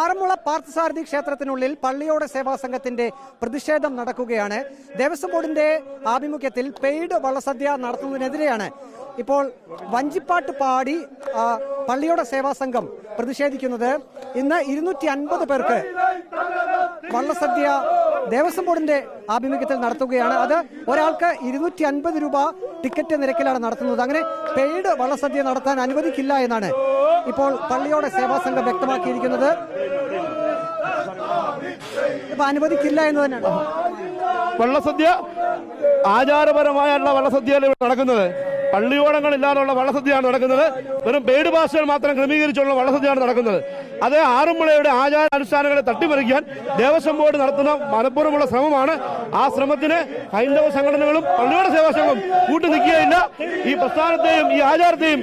ആറന്മുള പാർത്ഥസാരഥി ക്ഷേത്രത്തിനുള്ളിൽ പള്ളിയോട സേവാ സംഘത്തിന്റെ പ്രതിഷേധം നടക്കുകയാണ്. ദേവസ്വം ബോർഡിന്റെ ആഭിമുഖ്യത്തിൽ പെയ്ഡ് വള്ളസദ്യ നടത്തുന്നതിനെതിരെയാണ് ഇപ്പോൾ വഞ്ചിപ്പാട്ട് പാടി പള്ളിയോട സേവാ സംഘം പ്രതിഷേധിക്കുന്നത്. ഇന്ന് ഇരുന്നൂറ്റി അൻപത് പേർക്ക് വള്ളസദ്യ ദേവസ്വം ബോർഡിന്റെ ആഭിമുഖ്യത്തിൽ നടത്തുകയാണ്. അത് ഒരാൾക്ക് ഇരുന്നൂറ്റി അൻപത് രൂപ ടിക്കറ്റ് നിരക്കിലാണ് നടത്തുന്നത്. അങ്ങനെ പെയ്ഡ് വള്ളസദ്യ നടത്താൻ അനുവദിക്കില്ല എന്നാണ് ഇപ്പോൾ പള്ളിയോടെ സേവാ സംഘം വ്യക്തമാക്കിയിരിക്കുന്നത് അനുവദിക്കില്ല എന്ന് തന്നെയാണ്. വള്ളസദ്യ ആചാരപരമായുള്ള വള്ളസദ്യയാണ് ഇവിടെ നടക്കുന്നത്? പള്ളിയോടങ്ങളില്ലാതുള്ള വള്ളസദ്യയാണ് നടക്കുന്നത്. വെറും പേട് പാസുകൾ മാത്രം ക്രമീകരിച്ചുള്ള വള്ളസദ്യയാണ് നടക്കുന്നത്. അത് ആറന്മുളയുടെ ആചാര അനുഷ്ഠാനങ്ങളെ തട്ടിമറിക്കാൻ ദേവസ്വം ബോർഡ് നടത്തുന്ന മനഃപൂർവമുള്ള ശ്രമമാണ്. ആ ശ്രമത്തിന് ഹൈന്ദവ സംഘടനകളും പള്ളിയോട സേവാ സംഘം കൂട്ടു നിൽക്കുകയില്ല ഈ പ്രസ്ഥാനത്തെയും ഈ ആചാരത്തെയും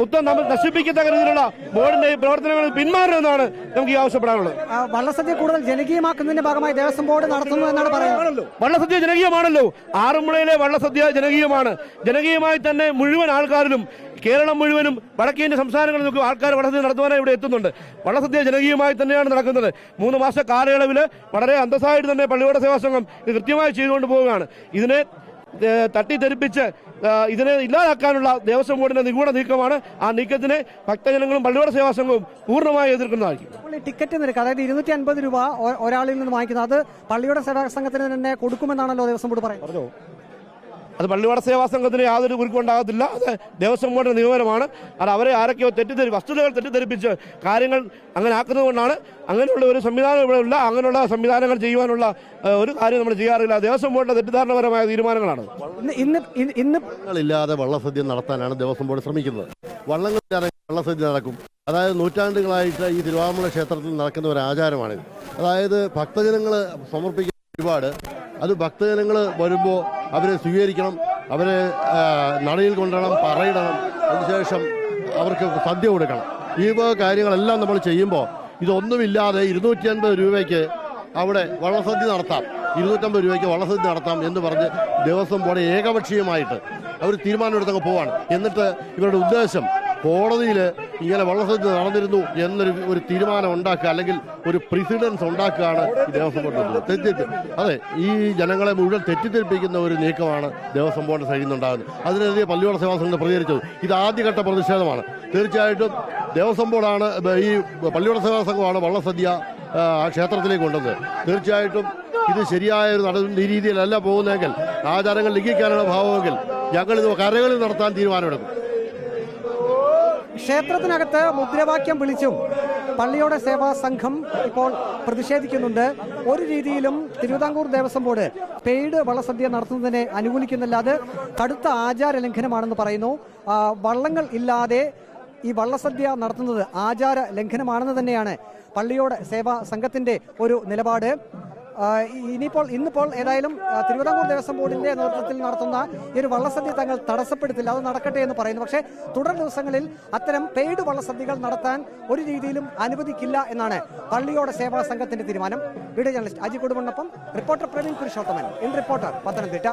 മൊത്തം നമ്മൾ നശിപ്പിക്കത്തക്ക രീതിയിലുള്ള ബോർഡിന്റെ ഈ പ്രവർത്തനങ്ങളിൽ പിന്മാറണമെന്നാണ് നമുക്ക് ഈ ആവശ്യപ്പെടാനുള്ളത്. വള്ളസദ്യ കൂടുതൽ ജനകീയമാക്കുന്നതിന്റെ ഭാഗമായി ദേവസ്വം ബോർഡ് നടത്തുന്നു എന്നാണ് പറയുന്നത്. വള്ളസദ്യ ജനകീയമാണല്ലോ. ആറന്മുളയിലെ വള്ളസദ്യ ജനകീയമാണ്. ജനകീയമായി തന്നെ മുഴുവൻ ആൾക്കാരിലും കേരളം മുഴുവനും വടക്കേന്ത്യ സംസ്ഥാനങ്ങളിൽ നിന്നും ആൾക്കാർ വള്ളസദ്യ നടത്തുവാനായി ഇവിടെ എത്തുന്നുണ്ട്. വള്ളസദ്യ ജനകീയമായി തന്നെയാണ് നടക്കുന്നത്. മൂന്ന് മാസ കാലയളവിൽ വളരെ അന്തസ്സായിട്ട് തന്നെ പള്ളിയോട സേവാ സംഘം ഇത് കൃത്യമായി ചെയ്തുകൊണ്ട് പോവുകയാണ്. ഇതിനെ തട്ടിത്തെറിപ്പിച്ച് ഇതിനെ ഇല്ലാതാക്കാനുള്ള ദേവസ്വം ബോർഡിന്റെ നിഗൂഢ നീക്കമാണ് ആ നീക്കത്തിനെ ഭക്തജനങ്ങളും പള്ളിയോട സേവാ സംഘവും പൂർണമായി എതിർക്കുന്നതായിരിക്കും. ടിക്കറ്റ് നിരക്ക് അതായത് ഇരുന്നൂറ്റി അൻപത് രൂപ ഒരാളിൽ നിന്ന് വാങ്ങിക്കുന്നത് അത് പള്ളിയുടെ സേവാ സംഘത്തിന് തന്നെ കൊടുക്കുമെന്നാണല്ലോ ദേവസ്വം ബോർഡ് പറയുന്നത്. അത് പള്ളിയോട സേവാ സംഘത്തിന് യാതൊരു കുരുക്കുണ്ടാകത്തില്ല അത് ദേവസ്വം ബോർഡിന്റെ നിഗമനമാണ് അത് അവരെ ആരൊക്കെയോ തെറ്റിദ്ധരി വസ്തുതകൾ തെറ്റിദ്ധരിപ്പിച്ച് കാര്യങ്ങൾ അങ്ങനെ ആക്കുന്നത് കൊണ്ടാണ് അങ്ങനെയുള്ള ഒരു സംവിധാനം ഇവിടെ ഇല്ല. അങ്ങനെയുള്ള സംവിധാനങ്ങൾ ചെയ്യുവാനുള്ള ഒരു കാര്യം നമ്മൾ ചെയ്യാറില്ല. ദേവസ്വം ബോർഡിന്റെ തെറ്റിദ്ധാരണപരമായ തീരുമാനങ്ങളാണ്. ഇന്ന് ഇന്ന് ഇന്ന് വള്ളസദ്യ നടത്താനാണ് ദേവസ്വം ബോർഡ് ശ്രമിക്കുന്നത്. വള്ളങ്ങളില്ലാതെ വള്ളസദ്യ നടക്കും. അതായത് നൂറ്റാണ്ടുകളായിട്ട് ഈ തിരുവാമല ക്ഷേത്രത്തിൽ നടക്കുന്ന ഒരു ആചാരമാണിത്. അതായത് ഭക്തജനങ്ങൾ സമർപ്പിക്കുന്ന ഒരുപാട്. അത് ഭക്തജനങ്ങൾ വരുമ്പോൾ അവരെ സ്വീകരിക്കണം അവരെ നടയിൽ കൊണ്ടുവരണം പറയിടണം. അതിനുശേഷം അവർക്ക് സദ്യ കൊടുക്കണം. ഈ കാര്യങ്ങളെല്ലാം നമ്മൾ ചെയ്യുമ്പോൾ ഇതൊന്നുമില്ലാതെ ഇരുന്നൂറ്റി അൻപത് രൂപയ്ക്ക് അവിടെ വള്ളസദ്യ നടത്താം. ഇരുന്നൂറ്റമ്പത് രൂപയ്ക്ക് വള്ളസദ്യ നടത്താം എന്ന് പറഞ്ഞ് ദിവസം ബോർഡ് ഏകപക്ഷീയമായിട്ട് അവർ തീരുമാനമെടുത്തങ്ങ് പോവാണ്. എന്നിട്ട് ഇവരുടെ ഉദ്ദേശം കോടതിയിൽ ഇങ്ങനെ വള്ളസദ്യ നടന്നിരുന്നു എന്നൊരു ഒരു തീരുമാനം ഉണ്ടാക്കുക അല്ലെങ്കിൽ ഒരു പ്രിസിഡൻസ് ഉണ്ടാക്കുകയാണ് ദേവസ്വം ബോർഡ് തെറ്റിദ്ധ അതെ ഈ ജനങ്ങളെ മുഴുവൻ തെറ്റിദ്ധരിപ്പിക്കുന്ന ഒരു നീക്കമാണ് ദേവസ്വം ബോർഡ് സൈഡിൽ അതിനെതിരെ പള്ളിയോട സേവാ സംഘം പ്രതികരിച്ചത്. ഇത് ആദ്യഘട്ട പ്രതിഷേധമാണ്. തീർച്ചയായിട്ടും ദേവസ്വം ബോർഡാണ് ഈ പള്ളിയോട സേവാ സംഘമാണ് വള്ളസദ്യ ക്ഷേത്രത്തിലേക്ക് കൊണ്ടത് തീർച്ചയായിട്ടും ഇത് ശരിയായ ഒരു നട രീതിയിലല്ല പോകുന്നതെങ്കിൽ ആചാരങ്ങൾ ലംഘിക്കാനുള്ള ഭാവമെങ്കിൽ ഞങ്ങൾ ഇത് കരകളിൽ നടത്താൻ തീരുമാനമെടുക്കും. ക്ഷേത്രത്തിനകത്ത് മുദ്രാവാക്യം വിളിച്ചും പള്ളിയുടെ സേവാ സംഘം ഇപ്പോൾ പ്രതിഷേധിക്കുന്നുണ്ട്. ഒരു രീതിയിലും തിരുവിതാംകൂർ ദേവസ്വം ബോർഡ് പെയ്ഡ് വള്ളസദ്യ നടത്തുന്നതിനെ അനുകൂലിക്കുന്നില്ല. അത് കടുത്ത ആചാര ലംഘനമാണെന്ന് പറയുന്നു വള്ളങ്ങൾ ഇല്ലാതെ ഈ വള്ളസദ്യ നടത്തുന്നത് ആചാര ലംഘനമാണെന്ന് തന്നെയാണ് പള്ളിയോട് സേവാ സംഘത്തിന്റെ ഒരു നിലപാട്. ഇനിയിപ്പോൾ ഇന്നിപ്പോൾ ഏതായാലും തിരുവിതാംകൂർ ദേവസ്വം ബോർഡിന്റെ നേതൃത്വത്തിൽ നടത്തുന്ന ഈ ഒരു വള്ളസദ്യ തങ്ങൾ തടസ്സപ്പെടുത്തില്ല. അത് നടക്കട്ടെ എന്ന് പറയുന്നു. പക്ഷേ തുടർ ദിവസങ്ങളിൽ അത്തരം പെയ്ഡ് വള്ളസദ്യകൾ നടത്താൻ ഒരു രീതിയിലും അനുവദിക്കില്ല എന്നാണ് പള്ളിയോട് സേവാ സംഘത്തിന്റെ തീരുമാനം. Video journalist Aji കുടുംബനൊപ്പം reporter Praveen Purushothaman. In reporter Pathanamthitta.